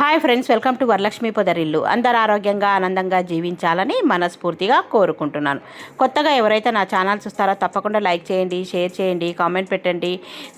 Hi friends welcome to Varalakshmi పొదరిల్లు అందరు ఆరోగ్యంగా ఆనందంగా జీవించాలని మనస్ఫూర్తిగా కోరుకుంటున్నాను. కొత్తగా ఎవరైతే నా ఛానల్ చూస్తారో తప్పకుండా లైక్ చేయండి షేర్ చేయండి కామెంట్ పెట్టండి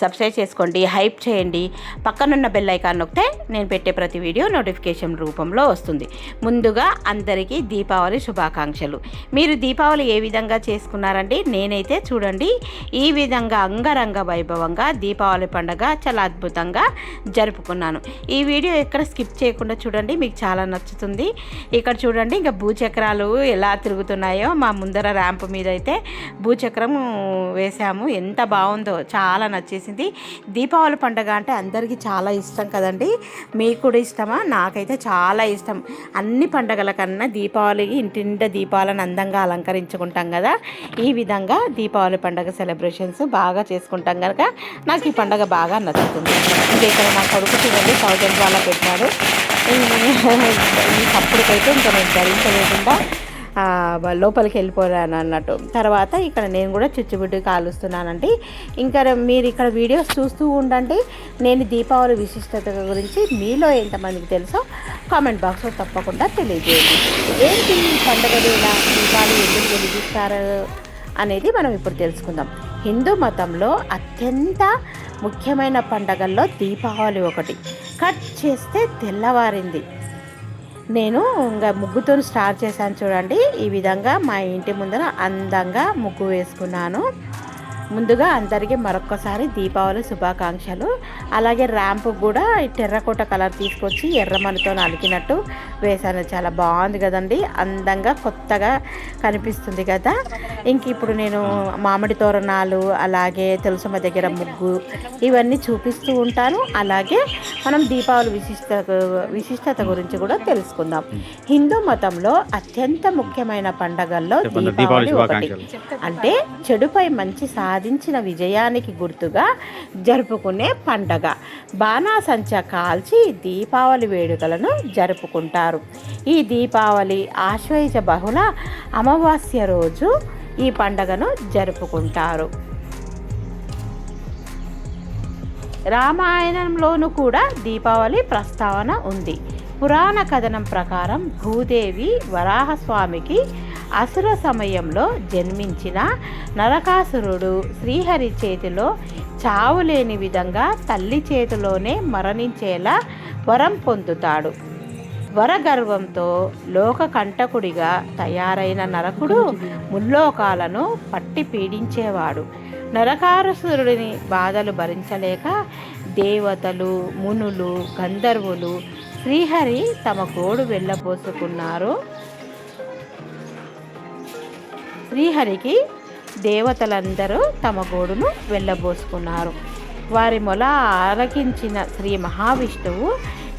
సబ్స్క్రైబ్ చేసుకోండి హైప్ చేయండి. పక్కనున్న బెల్ ఐకాన్ నొక్కితే నేను పెట్టే ప్రతి వీడియో నోటిఫికేషన్ రూపంలో వస్తుంది. ముందుగా అందరికీ దీపావళి శుభాకాంక్షలు. మీరు దీపావళి ఏ విధంగా చేసుకున్నారండి నేనైతే చూడండి ఈ విధంగా అంగరంగ వైభవంగా దీపావళి పండుగ చాలా అద్భుతంగా జరుపుకున్నాను. ఈ వీడియో ఎక్కడ స్కిప్ చేయకుండా చూడండి మీకు చాలా నచ్చుతుంది. ఇక్కడ చూడండి ఇంకా భూచక్రాలు ఎలా తిరుగుతున్నాయో మా ముందర ర్యాంప్ మీద అయితే భూచక్రం వేసాము ఎంత బాగుందో చాలా నచ్చేసింది. దీపావళి పండుగ అంటే అందరికీ చాలా ఇష్టం కదండి. మీకు కూడా ఇష్టమా? నాకైతే చాలా ఇష్టం. అన్ని పండగల కన్నా దీపావళికి ఇంటింట దీపాలను అందంగా అలంకరించుకుంటాం కదా. ఈ విధంగా దీపావళి పండుగ సెలబ్రేషన్స్ బాగా చేసుకుంటాం కనుక నాకు ఈ పండుగ బాగా నచ్చుతుంది. ఇంకా ఇక్కడ నా కొడుకు చూడండి థౌజండ్ వాళ్ళ పెట్టినాడు. ఈ ఇంకా నేను ధరించలేకుండా లోపలికి వెళ్ళిపోయాను అన్నట్టు. తర్వాత ఇక్కడ నేను కూడా చుచ్చుబుడ్డి కాలుస్తున్నానండి. ఇంకా మీరు ఇక్కడ వీడియోస్ చూస్తూ ఉండండి. నేను దీపావళి విశిష్టత గురించి మీలో ఎంతమందికి తెలుసో కామెంట్ బాక్స్లో తప్పకుండా తెలియజేయండి. ఏంటి ఈ పండుగ వేళ దీపావళి ఎందుకు వెలిగిస్తారు అనేది మనం ఇప్పుడు తెలుసుకుందాం. హిందూ మతంలో అత్యంత ముఖ్యమైన పండగల్లో దీపావళి ఒకటి. కట్ చేస్తే తెల్లవారింది. నేను ఇంకా ముగ్గుతో స్టార్ట్ చేశాను చూడండి. ఈ విధంగా మా ఇంటి ముందర అందంగా ముగ్గు వేసుకున్నాను. ముందుగా అందరికీ మరొక్కసారి దీపావళి శుభాకాంక్షలు. అలాగే ర్యాంప్ కూడా ఈ టెర్రకోట కలర్ తీసుకొచ్చి ఎర్రమనితో అలికినట్టు వేశాను చాలా బాగుంది కదండి. అందంగా కొత్తగా కనిపిస్తుంది కదా. ఇంక ఇప్పుడు నేను మామిడి తోరణాలు అలాగే తులసమ్మ దగ్గర ముగ్గు ఇవన్నీ చూపిస్తూ ఉంటాను. అలాగే మనం దీపావళి విశిష్టత విశిష్టత గురించి కూడా తెలుసుకుందాం. హిందూ మతంలో అత్యంత ముఖ్యమైన పండగల్లో దీపావళి ఒకటి. అంటే చెడుపై మంచి సాధించిన విజయానికి గుర్తుగా జరుపుకునే పండగ. బాణాసంచ కాల్చి దీపావళి వేడుకలను జరుపుకుంటారు. ఈ దీపావళి ఆశ్వయుజ బహుళ అమావాస్య రోజు ఈ పండగను జరుపుకుంటారు. రామాయణంలోనూ కూడా దీపావళి ప్రస్తావన ఉంది. పురాణ కథనం ప్రకారం భూదేవి వరాహస్వామికి అసుర సమయంలో జన్మించిన నరకాసురుడు శ్రీహరి చేతిలో చావులేని విధంగా తల్లి చేతిలోనే మరణించేలా వరం పొందుతాడు. వరగర్వంతో లోక కంటకుడిగా తయారైన నరకుడు ముల్లోకాలను పట్టి పీడించేవాడు. నరకాసురుడిని బాధలు భరించలేక దేవతలు మునులు గంధర్వులు శ్రీహరి తమ గోడు వెళ్ళబోసుకున్నారు. శ్రీహరికి దేవతలందరూ తమ గోడును వెళ్ళబోసుకున్నారు. వారి మొల ఆలకించిన శ్రీ మహావిష్ణువు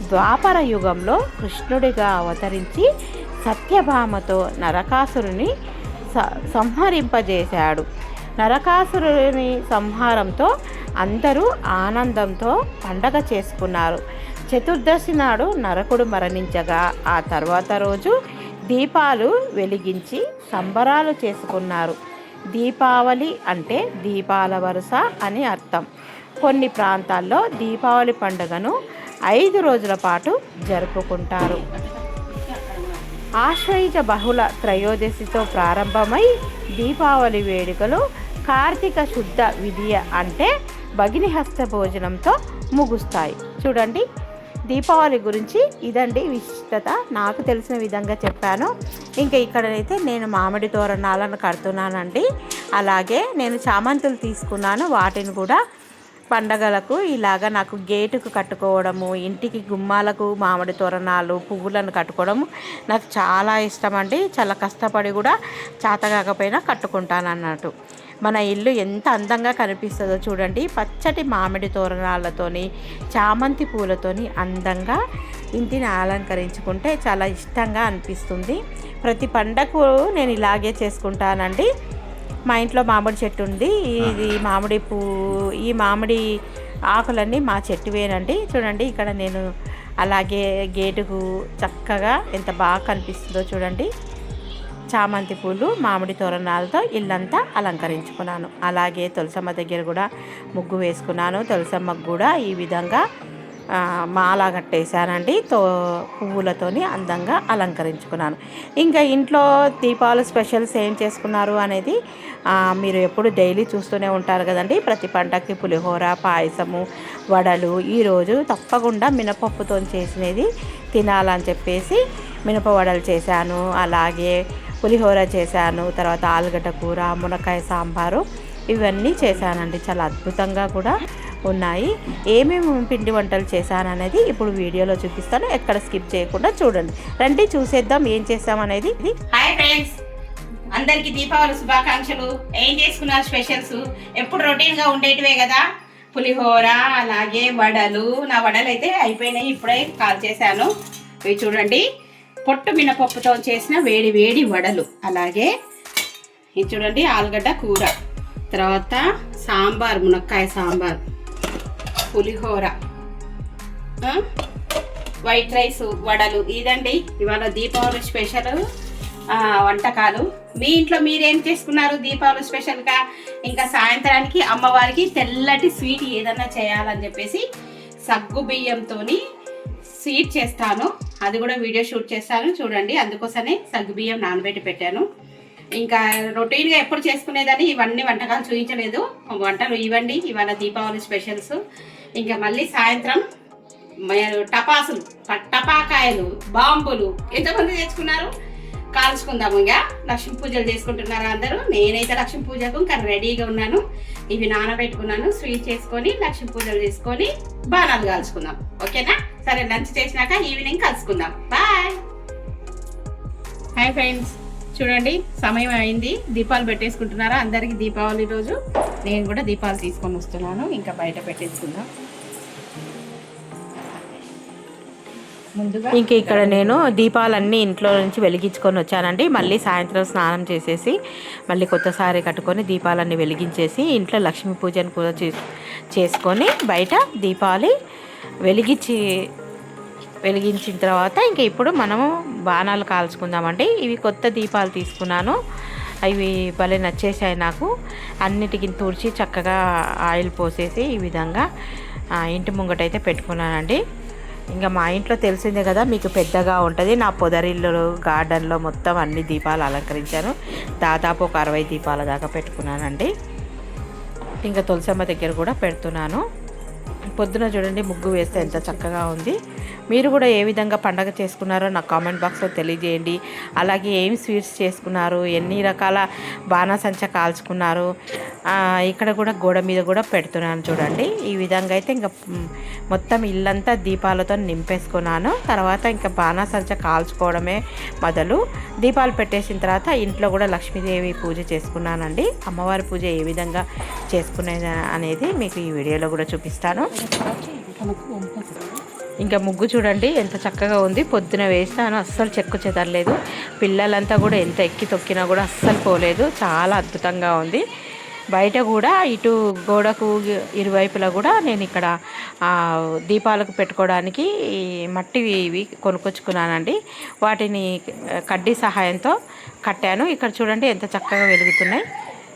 ద్వాపర యుగంలో కృష్ణుడిగా అవతరించి సత్యభామతో నరకాసురుని స- సంహరింపజేశాడు. నరకాసురుని సంహారంతో అందరూ ఆనందంతో పండగ చేసుకున్నారు. చతుర్దశి నాడు నరకుడు మరణించగా ఆ తర్వాత రోజు దీపాలు వెలిగించి సంబరాలు చేసుకున్నారు. దీపావళి అంటే దీపాల వరుస అని అర్థం. కొన్ని ప్రాంతాల్లో దీపావళి పండుగను ఐదు రోజుల పాటు జరుపుకుంటారు. ఆశ్వయుజ బహుళ త్రయోదశితో ప్రారంభమై దీపావళి వేడుకలు కార్తీక శుద్ధ విధియ అంటే భగినిహస్త భోజనంతో ముగుస్తాయి. చూడండి. దీపావళి గురించి ఇదండి విశిష్టత. నాకు తెలిసిన విధంగా చెప్పాను. ఇంకా ఇక్కడైతే నేను మామిడి తోరణాలను కడుతున్నానండి. అలాగే నేను చామంతులు తీసుకున్నాను. వాటిని కూడా పండగలకు ఇలాగ నాకు గేటుకు కట్టుకోవడము ఇంటికి గుమ్మాలకు మామిడి తోరణాలు పువ్వులను కట్టుకోవడం నాకు చాలా ఇష్టం అండి చాలా కష్టపడి కూడా చేత కాకపోయినా కట్టుకుంటాను అన్నట్టు మన ఇల్లు ఎంత అందంగా కనిపిస్తుందో చూడండి. పచ్చటి మామిడి తోరణాలతోని చామంతి పూలతోని అందంగా ఇంటిని అలంకరించుకుంటే చాలా ఇష్టంగా అనిపిస్తుంది. ప్రతి పండగకు నేను ఇలాగే చేసుకుంటానండి. మా ఇంట్లో మామిడి చెట్టు ఉంది. ఇది మామిడి పూ ఈ మామిడి ఆకులన్నీ మా చెట్టువేనండి చూడండి ఇక్కడ నేను అలాగే గేటుకు చక్కగా ఎంత బాగా కనిపిస్తుందో చూడండి. చామంతి పూలు మామిడి తోరణాలతో ఇల్లంతా అలంకరించుకున్నాను. అలాగే తులసమ్మ దగ్గర కూడా ముగ్గు వేసుకున్నాను. తులసమ్మకు కూడా ఈ విధంగా మాల కట్టేశానండి. తో పువ్వులతోని అందంగా అలంకరించుకున్నాను. ఇంకా ఇంట్లో దీపావళి స్పెషల్స్ ఏం చేసుకున్నారు అనేది మీరు ఎప్పుడు డైలీ చూస్తూనే ఉంటారు కదండి. ప్రతి పంటకి పులిహోర పాయసము వడలు ఈరోజు తప్పకుండా మినపప్పుతో చేసినది తినాలని చెప్పేసి మినప వడలు చేశాను. అలాగే పులిహోర చేశాను తర్వాత ఆలుగడ్డ కూర మునక్కాయ సాంబారు ఇవన్నీ చేశానండి. చాలా అద్భుతంగా కూడా ఉన్నాయి. ఏమేమి పిండి వంటలు చేశాను అనేది ఇప్పుడు వీడియోలో చూపిస్తాను. ఎక్కడ స్కిప్ చేయకుండా చూడండి. రండి చూసేద్దాం ఏం చేసాం అనేది హాయ్ ఫ్రెండ్స్. అందరికి దీపావళి శుభాకాంక్షలు. ఏం చేసుకున్నారు స్పెషల్స్? ఎప్పుడు రొటీన్గా ఉండేటివే కదా. పులిహోర అలాగే వడలు. నా వడలు అయితే అయిపోయినాయి. ఇప్పుడే కాల్ చేశాను. ఇవి చూడండి. పొట్టు మినపప్పుతో చేసిన వేడి వేడి వడలు. అలాగే ఇది చూడండి ఆలుగడ్డ కూర. తర్వాత సాంబార్ మునక్కాయ సాంబార్ పులిహోర వైట్ రైస్ వడలు. ఇదండి ఇవాళ దీపావళి స్పెషల్ వంటకాలు. మీ ఇంట్లో మీరేం చేసుకున్నారు దీపావళి స్పెషల్గా? ఇంకా సాయంత్రానికి అమ్మవారికి తెల్లటి స్వీట్ ఏదన్నా చేయాలని చెప్పేసి సగ్గు బియ్యంతో స్వీట్ చేస్తాను. అది కూడా వీడియో షూట్ చేస్తాను. చూడండి అందుకోసమే సగ్గు బియ్యం నానబెట్టి పెట్టాను. ఇంకా రొటీన్గా ఎప్పుడు చేసుకునేదని ఇవన్నీ వంటకాలు చూపించలేదు వంటలు ఇవ్వండి ఇవాళ దీపావళి స్పెషల్స్ ఇంకా మళ్ళీ సాయంత్రం టపాసులు టపాకాయలు బాంబులు ఎంతమంది తెచ్చుకున్నారు? కాల్చుకుందాము ఇంకా. లక్ష్మీ పూజలు చేసుకుంటున్నారు అందరూ? నేనైతే లక్ష్మీ పూజకు ఇంకా రెడీగా ఉన్నాను. ఇవి నానబెట్టుకున్నాను స్వీట్ చేసుకొని లక్ష్మీ పూజలు చేసుకొని బాణాలు కాల్చుకుందాం. ఓకేనా? సరే లంచ్ చేసినాక ఈవినింగ్ కలుసుకుందాం. బాయ్! Hi friends. చూడండి సమయం అయింది. దీపాలు పెట్టేసుకుంటున్నారా? అందరికీ దీపావళి రోజు. నేను కూడా దీపాలు తీసుకొని వస్తున్నాను. ఇంకా బయట పెట్టేసుకుందాం. ఇంక ఇక్కడ నేను దీపాలన్నీ ఇంట్లో నుంచి వెలిగించుకొని వచ్చానండి. మళ్ళీ సాయంత్రం స్నానం చేసేసి మళ్ళీ కొత్త సారీ కట్టుకొని దీపాలన్నీ వెలిగించేసి ఇంట్లో లక్ష్మీ పూజను కూడా చే- చేసుకొని బయట దీపాలి వెలిగించి వెలిగించిన తర్వాత ఇంక ఇప్పుడు మనము బాణాలు కాల్చుకుందామండి. ఇవి కొత్త దీపాలు తీసుకున్నాను. అవి భలే నచ్చేసాయి నాకు. అన్నిటికి తుడిచి చక్కగా ఆయిల్ పోసేసి ఈ విధంగా ఇంటి ముంగటైతే పెట్టుకున్నానండి. ఇంకా మా ఇంట్లో తెలిసిందే కదా మీకు పెద్దగా ఉంటుంది. నా పొదరిల్లు గార్డెన్లో మొత్తం అన్ని దీపాలు అలంకరించాను. దాదాపు ఒక అరవై దీపాల దాకా పెట్టుకున్నానండి. ఇంకా తులసమ్మ దగ్గర కూడా పెడుతున్నాను. పొద్దున చూడండి ముగ్గు వేస్తే ఎంత చక్కగా ఉంది. మీరు కూడా ఏ విధంగా పండగ చేసుకున్నారో నాకు కామెంట్ బాక్స్లో తెలియజేయండి. అలాగే ఏం స్వీట్స్ చేసుకున్నారు ఎన్ని రకాల బాణాసంచ కాల్చుకున్నారు ఇక్కడ కూడా గోడ మీద కూడా పెడుతున్నాను చూడండి. ఈ విధంగా అయితే ఇంకా మొత్తం ఇల్లంతా దీపాలతో నింపేసుకున్నాను. తర్వాత ఇంకా బాణాసంచ కాల్చుకోవడమే మొదలు. దీపాలు పెట్టేసిన తర్వాత ఇంట్లో కూడా లక్ష్మీదేవి పూజ చేసుకున్నానండి. అమ్మవారి పూజ ఏ విధంగా చేసుకునేది అనేది మీకు ఈ వీడియోలో కూడా చూపిస్తాను. ఇంకా ముగ్గు చూడండి ఎంత చక్కగా ఉంది. పొద్దున వేస్తాను అస్సలు చెక్కు చెదరలేదు. పిల్లలంతా కూడా ఎంత ఎక్కి తొక్కినా కూడా అస్సలు పోలేదు. చాలా అద్భుతంగా ఉంది. బయట కూడా ఇటు గోడకు ఇరువైపులా కూడా నేను ఇక్కడ దీపాలకు పెట్టుకోవడానికి మట్టి మట్టివి ఇవి కొనుక్కొచ్చుకున్నానండి. వాటిని కడ్డీ సహాయంతో కట్టాను. ఇక్కడ చూడండి ఎంత చక్కగా వెలుగుతున్నాయి.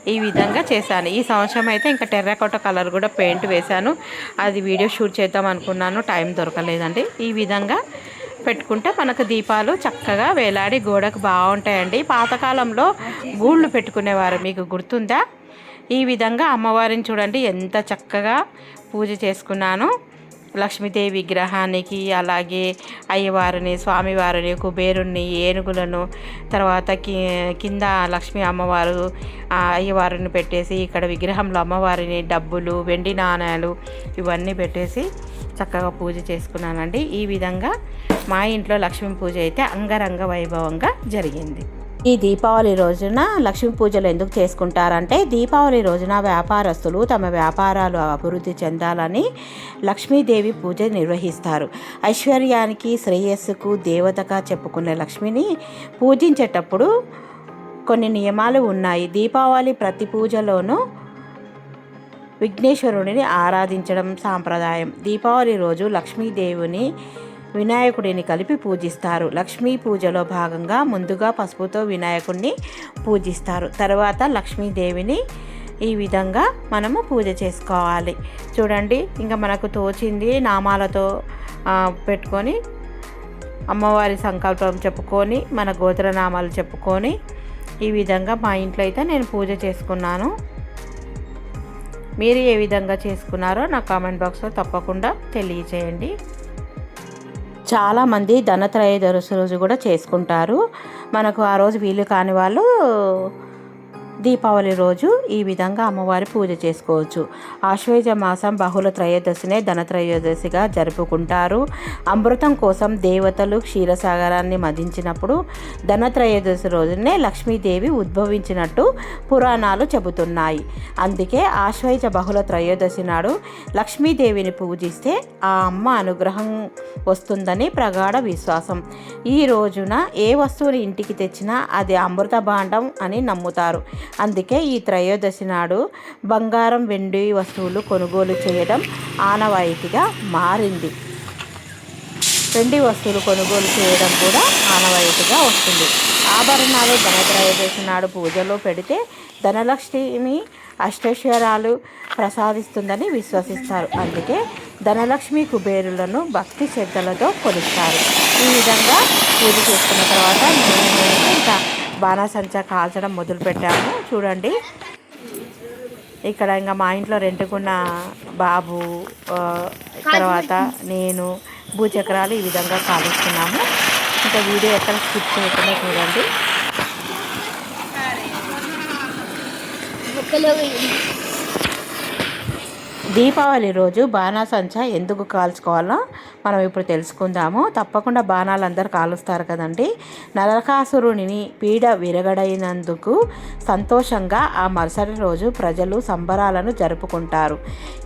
ఈ విధంగా చేశాను. ఈ సంవత్సరం అయితే ఇంకా టెర్రకోట కలర్ కూడా పెయింట్ వేశాను. అది వీడియో షూట్ చేద్దాం అనుకున్నాను. టైం దొరకలేదండి. ఈ విధంగా పెట్టుకుంటే మనకు దీపాలు చక్కగా వేలాడి గోడకు బాగుంటాయండి. పాతకాలంలో గూళ్ళు పెట్టుకునేవారు. మీకు గుర్తుందా? ఈ విధంగా అమ్మవారిని చూడండి. ఎంత చక్కగా పూజ చేసుకున్నాను. లక్ష్మీదేవి విగ్రహానికి అలాగే అయ్యవారిని స్వామివారిని కుబేరుణ్ణి ఏనుగులను తర్వాత కి కింద లక్ష్మీ అమ్మవారు అయ్యవారిని పెట్టేసి ఇక్కడ విగ్రహంలో అమ్మవారిని డబ్బులు వెండి నాణాలు ఇవన్నీ పెట్టేసి చక్కగా పూజ చేసుకున్నానండి. ఈ విధంగా మా ఇంట్లో లక్ష్మీ పూజ అయితే అంగరంగ వైభవంగా జరిగింది. ఈ దీపావళి రోజున లక్ష్మీ పూజలు ఎందుకు చేసుకుంటారంటే దీపావళి రోజున వ్యాపారస్తులు తమ వ్యాపారాలు అభివృద్ధి చెందాలని లక్ష్మీదేవి పూజ నిర్వహిస్తారు. ఐశ్వర్యానికి శ్రేయస్సుకు దేవతగా చెప్పుకునే లక్ష్మిని పూజించేటప్పుడు కొన్ని నియమాలు ఉన్నాయి. దీపావళి ప్రతి పూజలోనూ విఘ్నేశ్వరుడిని ఆరాధించడం సాంప్రదాయం. దీపావళి రోజు లక్ష్మీదేవిని వినాయకుడిని కలిపి పూజిస్తారు. లక్ష్మీ పూజలో భాగంగా ముందుగా పసుపుతో వినాయకుడిని పూజిస్తారు. తర్వాత లక్ష్మీదేవిని ఈ విధంగా మనము పూజ చేసుకోవాలి. చూడండి ఇంకా మనకు తోచింది నామాలతో పెట్టుకొని అమ్మవారి సంకల్పం చెప్పుకొని మన గోత్రనామాలు చెప్పుకొని ఈ విధంగా మా ఇంట్లో అయితే నేను పూజ చేసుకున్నాను. మీరు ఏ విధంగా చేసుకున్నారో నా కామెంట్ బాక్స్లో తప్పకుండా తెలియచేయండి. చాలామంది ధనత్రయోదశి రోజు కూడా చేసుకుంటారు. మనకు ఆ రోజు వీలు కాని వాళ్ళు దీపావళి రోజు ఈ విధంగా అమ్మవారి పూజ చేసుకోవచ్చు. ఆశ్వేజ మాసం బహుళ త్రయోదశినే ధనత్రయోదశిగా జరుపుకుంటారు. అమృతం కోసం దేవతలు క్షీరసాగరాన్ని మదించినప్పుడు ధనత్రయోదశి రోజునే లక్ష్మీదేవి ఉద్భవించినట్టు పురాణాలు చెబుతున్నాయి. అందుకే ఆశ్వేజ బహుళ త్రయోదశి నాడు లక్ష్మీదేవిని పూజిస్తే ఆ అమ్మ అనుగ్రహం వస్తుందని ప్రగాఢ విశ్వాసం. ఈ రోజున ఏ వస్తువుని ఇంటికి తెచ్చినా అది అమృత భాండం అని నమ్ముతారు. అందుకే ఈ త్రయోదశి నాడు బంగారం వెండి వస్తువులు కొనుగోలు చేయడం ఆనవాయితీగా మారింది. వెండి వస్తువులు కొనుగోలు చేయడం కూడా ఆనవాయితీగా వస్తుంది. ఆభరణాలు ధనత్రయోదశి నాడు పూజలో పెడితే ధనలక్ష్మి అష్టైశ్వరాలు ప్రసాదిస్తుందని విశ్వసిస్తారు. అందుకే ధనలక్ష్మి కుబేరులను భక్తి శ్రద్ధలతో కొలుస్తారు. ఈ విధంగా పూజ చేసుకున్న తర్వాత ఇంకా బాణాసంచా కాల్చడం మొదలుపెట్టాము. చూడండి. ఇక్కడ ఇంకా మా ఇంట్లో రెంటుకున్న బాబు తర్వాత నేను భూచక్రాలు ఈ విధంగా కాలుస్తున్నాము. ఇంకా వీడియో ఎక్కడ స్కిప్ చేయకుండా చూడండి. దీపావళి రోజు బాణాసంచా ఎందుకు కాల్చుకోవాలో మనం ఇప్పుడు తెలుసుకుందాము. తప్పకుండా బాణాలు అందరు కాలుస్తారు కదండి. నరకాసురుని పీడ విరగడైనందుకు సంతోషంగా ఆ మరుసటి రోజు ప్రజలు సంబరాలను జరుపుకుంటారు.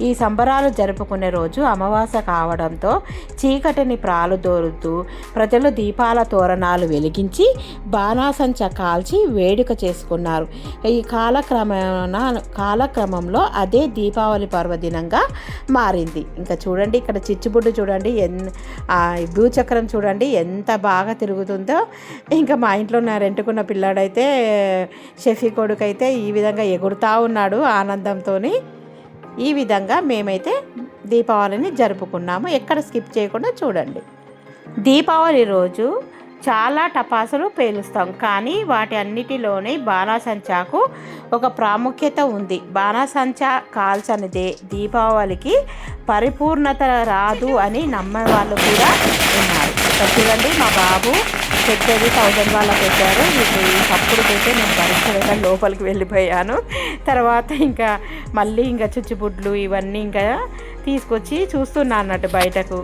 ఈ సంబరాలు జరుపుకునే రోజు అమావాస్య కావడంతో చీకటిని ప్రాలుదోరుతూ ప్రజలు దీపాల తోరణాలు వెలిగించి బాణాసంచ కాల్చి వేడుక చేసుకున్నారు. ఈ కాలక్రమేణ కాలక్రమంలో అదే దీపావళి పర్వదిన చిహ్నంగా మారింది. ఇంకా చూడండి ఇక్కడ చిచ్చుబుడ్డు చూడండి ఎన్ ఆ భూచక్రం చూడండి ఎంత బాగా తిరుగుతుందో. ఇంకా మా ఇంట్లో నా రెంటుకున్న పిల్లాడైతే షఫీ కొడుకు అయితే ఈ విధంగా ఎగురుతూ ఉన్నాడు ఆనందంతో ఈ విధంగా మేమైతే దీపావళిని జరుపుకున్నాము. ఎక్కడ స్కిప్ చేయకుండా చూడండి. దీపావళి రోజు చాలా టపాసులు పేలుస్తాం. కానీ వాటి అన్నిటిలోనే బాణాసంచాకు ఒక ప్రాముఖ్యత ఉంది. బాణాసంచా కాల్చనిదే దీపావళికి పరిపూర్ణత రాదు అని నమ్మే వాళ్ళు కూడా ఉన్నారు. చూడండి మా బాబు పెద్దది థౌజండ్ వాళ్ళ పెట్టారు. ఇప్పుడు అప్పుడు పెట్టి నేను భరించలేక లోపలికి వెళ్ళిపోయాను. తర్వాత ఇంకా మళ్ళీ ఇంకా చుచ్చుబుడ్లు ఇవన్నీ ఇంకా తీసుకొచ్చి చూస్తున్నా అన్నట్టు బయటకు.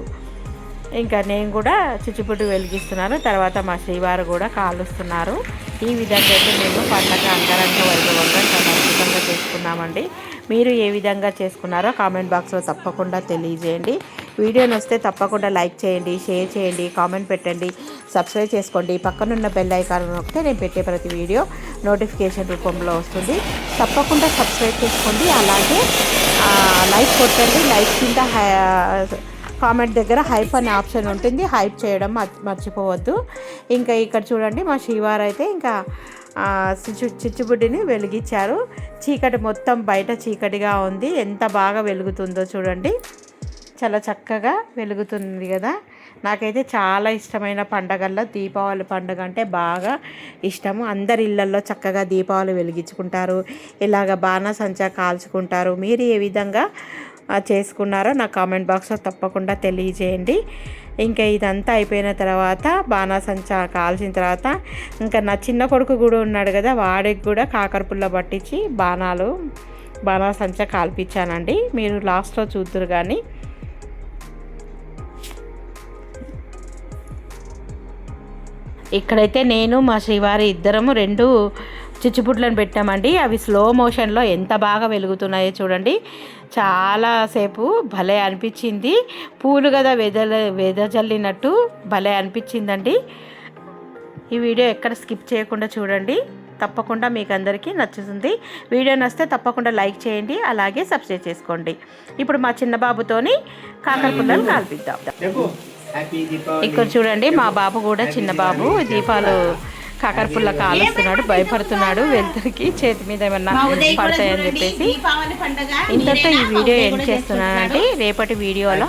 ఇంకా నేను కూడా చుచ్చుపుట్టు వెలిగిస్తున్నాను. తర్వాత మా శ్రీవారు కూడా కాలుస్తున్నారు. ఈ విధంగా అయితే మేము పండగ అంగరంగ వైభవంగా చాలా అద్భుతంగా చేసుకున్నామండి. మీరు ఏ విధంగా చేసుకున్నారో కామెంట్ బాక్స్లో తప్పకుండా తెలియజేయండి. వీడియోని వస్తే తప్పకుండా లైక్ చేయండి షేర్ చేయండి కామెంట్ పెట్టండి సబ్స్క్రైబ్ చేసుకోండి. పక్కనున్న బెల్ ఐకాన్ నొక్కితే నేను పెట్టే ప్రతి వీడియో నోటిఫికేషన్ రూపంలో వస్తుంది. తప్పకుండా సబ్స్క్రైబ్ చేసుకోండి. అలాగే లైక్ కొట్టండి. లైక్ కింద హై- కామెంట్ దగ్గర హైప్ అనే ఆప్షన్ ఉంటుంది. హైప్ చేయడం మర్చి- మర్చిపోవద్దు. ఇంకా ఇక్కడ చూడండి మా శ్రీవారు అయితే ఇంకా చిచ్చు చిచ్చుబుడ్డిని వెలిగించారు. చీకటి మొత్తం బయట చీకటిగా ఉంది. ఎంత బాగా వెలుగుతుందో చూడండి. చాలా చక్కగా వెలుగుతుంది కదా. నాకైతే చాలా ఇష్టమైన పండగల్లో దీపావళి పండుగ అంటే బాగా ఇష్టము. అందరి ఇళ్ళల్లో చక్కగా దీపావళి వెలిగించుకుంటారు. ఇలాగ బాణసంచా కాల్చుకుంటారు. మీరు ఏ విధంగా చేసుకున్నారో నా కామెంట్ బాక్స్లో తప్పకుండా తెలియజేయండి. ఇంకా ఇదంతా అయిపోయిన తర్వాత బాణాసంచా కాల్చిన తర్వాత ఇంకా నా చిన్న కొడుకు కూడా ఉన్నాడు కదా వాడికి కూడా కాకరపుల్ల పట్టించి బాణాలు బాణాసంచా కాల్పించానండి. మీరు లాస్ట్లో చూద్దరు కానీ. ఇక్కడైతే నేను మా శ్రీవారి ఇద్దరము రెండు చిచ్చుపుట్లను పెట్టామండి. అవి స్లో మోషన్లో ఎంత బాగా వెలుగుతున్నాయో చూడండి. చాలాసేపు భలే అనిపించింది. పూలు కదా వెదల వెదజల్లినట్టు భలే అనిపించిందండి. ఈ వీడియో ఎక్కడ స్కిప్ చేయకుండా చూడండి. తప్పకుండా మీకు అందరికీ నచ్చుతుంది. వీడియో నచ్చితే తప్పకుండా లైక్ చేయండి. అలాగే సబ్స్క్రైబ్ చేసుకోండి. ఇప్పుడు మా చిన్న బాబుతోని కాకర పుల్లలు కాల్పిద్దాం ఇక్కడ చూడండి మా బాబు కూడా చిన్న బాబు. దీపాలు కాకరపుల్ల కాలుస్తున్నాడు భయపడుతున్నాడు వెళ్తురికి చేతి మీద ఏమన్నా పడతాయని చెప్పేసి. దీపావళి పండగ ఇంతటితో ఈ వీడియో ఎండ్ చేస్తున్నానండి. రేపటి వీడియోలో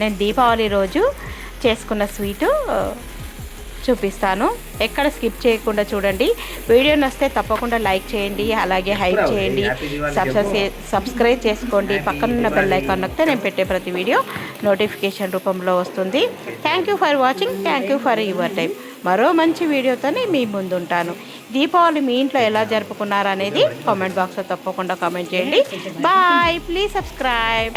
నేను దీపావళి రోజు చేసుకున్న స్వీటు చూపిస్తాను. ఎక్కడ స్కిప్ చేయకుండా చూడండి. వీడియో నస్తే తప్పకుండా లైక్ చేయండి అలాగే హైప్ చేయండి. సబ్స్క్రైబ్ సబ్స్క్రైబ్ చేసుకోండి. పక్కనున్న బెల్ ఐకాన్ నొక్కితే నేను పెట్టే ప్రతి వీడియో నోటిఫికేషన్ రూపంలో వస్తుంది. Thank you for watching thank you for your time మరో మంచి వీడియోతోనే మీ ముందుంటాను. దీపావళి మీ ఇంట్లో ఎలా జరుపుకున్నారు అనేది కామెంట్ బాక్స్లో తప్పకుండా కామెంట్ చేయండి. Bye please subscribe